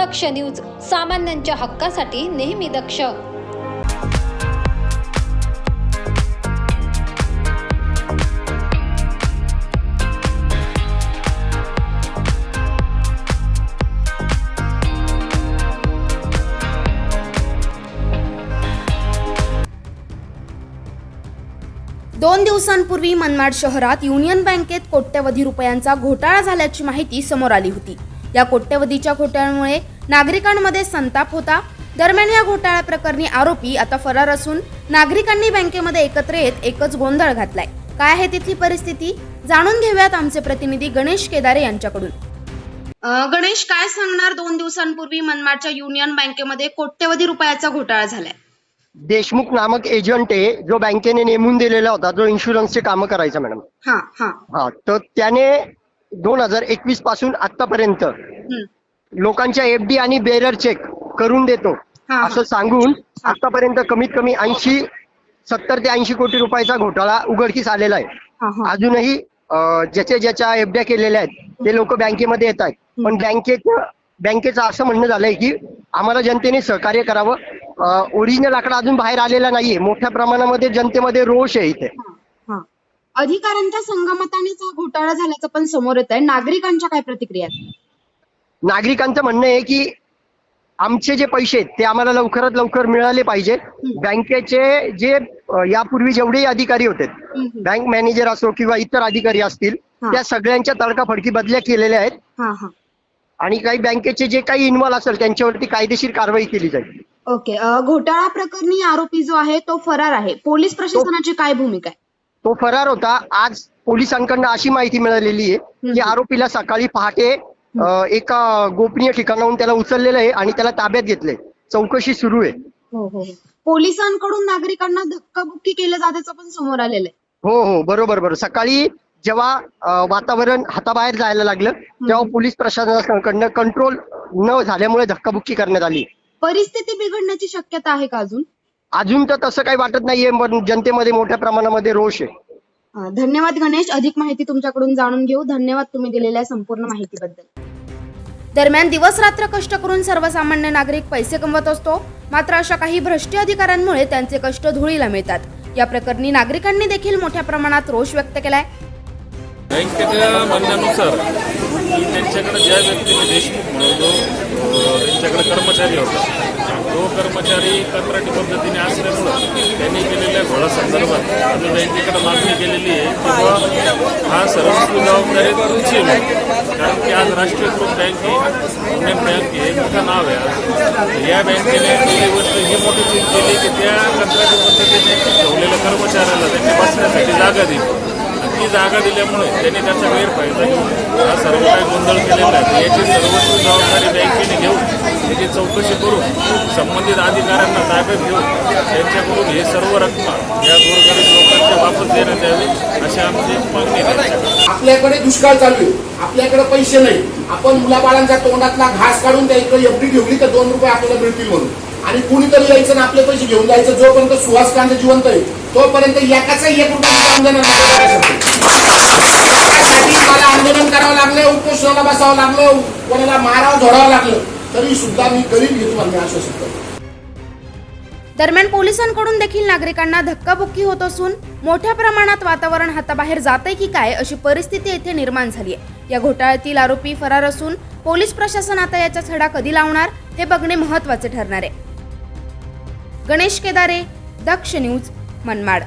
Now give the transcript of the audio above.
दक्ष news सामान्यांच्या हक्कासाठी नेहमी दक्ष. दोन दिवसांपूर्वी मनमाड शहरात युनियन बँकेत कोट्यवधी रुपयांचा घोटाळा झाल्याची माहिती समोर आली होती. या कोट्यवधीच्या घोटाळ्यामुळे नागरिकांमध्ये संताप होता. दरम्यान या घोटाळ्या प्रकरणी आरोपी आता फरार असून नागरिकांनी बँकेमध्ये एकत्र येत एकच गोंधळ घातलाय. काय आहे तिथली परिस्थिती? जाणून घेऊयात आमचे प्रतिनिधी गणेश केदारे यांच्याकडून. गणेश काय सांगणार? दोन दिवसांपूर्वी मनमाडच्या युनियन बँकेमध्ये कोट्यवधी रुपयाचा घोटाळा झालाय. देशमुख नामक एजंट आहे जो बँकेने नेमून दिलेला होता. जो इन्शुरन्सचे कामं करायचा मॅडम हा हा. हा तर त्याने दोन हजार एकवीसपासून आतापर्यंत लोकांच्या एफडी आणि बेरर चेक करून देतो. असं सांगून आतापर्यंत कमीत कमी ऐंशी सत्तर ते ऐंशी कोटी रुपयाचा घोटाळा उघडकीस आलेला आहे. अजूनही ज्याच्या ज्याच्या एफड्या केलेल्या आहेत ते लोक बँकेमध्ये येत आहेत. पण बँकेचं बँकेचं असं म्हणणं झालंय की आम्हाला जनतेने सहकार्य करावं. ओरिजिनल आकडा अजून बाहेर आलेला नाहीये. मोठ्या प्रमाणामध्ये जनतेमध्ये रोष आहे इथे. अधिकाऱ्यांच्या संगमतानेच हा घोटाळा झाल्याचं पण समोर येत आहे नागरिकांच्या काय प्रतिक्रिया आहेत? नागरिकांचं म्हणणं आहे की आमचे जे पैसे आहेत ते आम्हाला लवकरात लवकर मिळाले पाहिजे. बँकेचे जे अं, यापूर्वी जेवढेही अधिकारी होते हम्म. बँक मॅनेजर असो किंवा इतर अधिकारी असतील हा. त्या सगळ्यांच्या तडकाफडकी बदल्या केलेल्या आहेत. हा हा. आणि काही बँकेचे जे काही इन्व्हॉल्व असेल त्यांच्यावरती कायदेशीर कारवाई केली जाईल. ओके अ, घोटाळा प्रकरणी आरोपी जो आहे तो फरार आहे. पोलीस प्रशासनाची काय भूमिका आहे? तो फरार होता. आज पोलिसांकडनं अशी माहिती मिळालेली आहे की. आरोपीला सकाळी पहाटे एका गोपनीय ठिकाणाहून त्याला उचललेलं आहे आणि त्याला ताब्यात घेतलंय. चौकशी सुरू आहे. हो हो पोलिसांकडून नागरिकांना धक्काबुक्की केलं जाण्याचं पण समोर आलेलं आहे. हो हो. बरोबर बरोबर. सकाळी जेव्हा वातावरण हाताबाहेर जायला लागलं तेव्हा पोलीस प्रशासनाकडनं कंट्रोल न झाल्यामुळे धक्काबुक्की करण्यात आली. परिस्थिती बिघडण्याची शक्यता आहे का अजून? अजून तर तसं काही वाटत नाहीये पण जनतेमध्ये मोठ्या प्रमाणामध्ये रोष आहे. धन्यवाद गणेश. अधिक माहिती तुमच्याकडून जाणून घेऊ. धन्यवाद तुम्ही दिलेल्या संपूर्ण माहितीबद्दल. दरम्यान दिवस रात्र कष्ट करून सर्वसामान्य नागरिक पैसे कमवत असतो. मात्र अशा काही भ्रष्ट अधिकाऱ्यांमुळे त्यांचे कष्ट धुळीला मिळतात. या प्रकरणी नागरिकांनी देखील मोठ्या प्रमाणात रोष व्यक्त केलाय. बँकेच्या म्हणण्यानुसार की त्यांच्याकडे ज्या देशमुख म्हणून जो कर्मचारी होता. तो कर्मचारी कंत्राटी पद्धतीने असल्यामुळं त्यांनी केलेल्या घोळासंदर्भात आम्ही बँकेकडे मागणी केलेली आहे. हा सर्वस्वी जबाबदारी तुमची नाही कारण की आज राष्ट्रीयकृत बँक ही युनियन बँक हे मोठं नाव आहे. या बँकेने पहिली गोष्ट ही मोठी चूक केली की त्या कंत्राटी पद्धतीने ठेवलेल्या कर्मचाऱ्याला त्यांनी जागा दिली. जागा दिल्यामुळे त्यांनी त्याचा गैरफायदा घेऊन हा सर्व काही गोंधळ केलेला आहे. याची सर्वस्व जबाबदारी बँकेने घेऊन त्याची चौकशी करून संबंधित अधिकाऱ्यांना ताब्यात घेऊन त्यांच्याकडून हे सर्व रक्कम या गोरगरीब लोकांच्या वापस देण्यात यावी अशी आमची मागणी आपल्याकडे दुष्काळ चालू आहे. आपल्याकडे पैसे नाही. आपण मुलाबाळांच्या तोंडातला घास काढून त्या इकडे एफडी ठेवली तर दोन रुपये आपल्याला मिळतील म्हणून. आणि कुणीतरी यायचं ना आपले पैसे घेऊन जायचं. जोपर्यंत सुहास कांदे जिवंत आहे तोपर्यंत एकाचा एक रुपया आंदोलन त्यासाठी मला आंदोलन करावं लागलं उपोषणाला बसावं लागलं कोणाला मारावं धोडावं लागलं. तरी सुद्धा मी गरीब घेतो मला असं आश्वासित दरम्यान पोलिसांकडून देखील नागरिकांना धक्काबुक्की होत असून मोठ्या प्रमाणात वातावरण हाताबाहेर जाते की काय अशी परिस्थिती येथे निर्माण झाली आहे या घोटाळ्यातील आरोपी फरार असून पोलीस प्रशासन आता याचा छडा कधी लावणार हे बघणे महत्त्वाचे ठरणार आहे. गणेश केदारे दक्ष न्यूज मनमाड.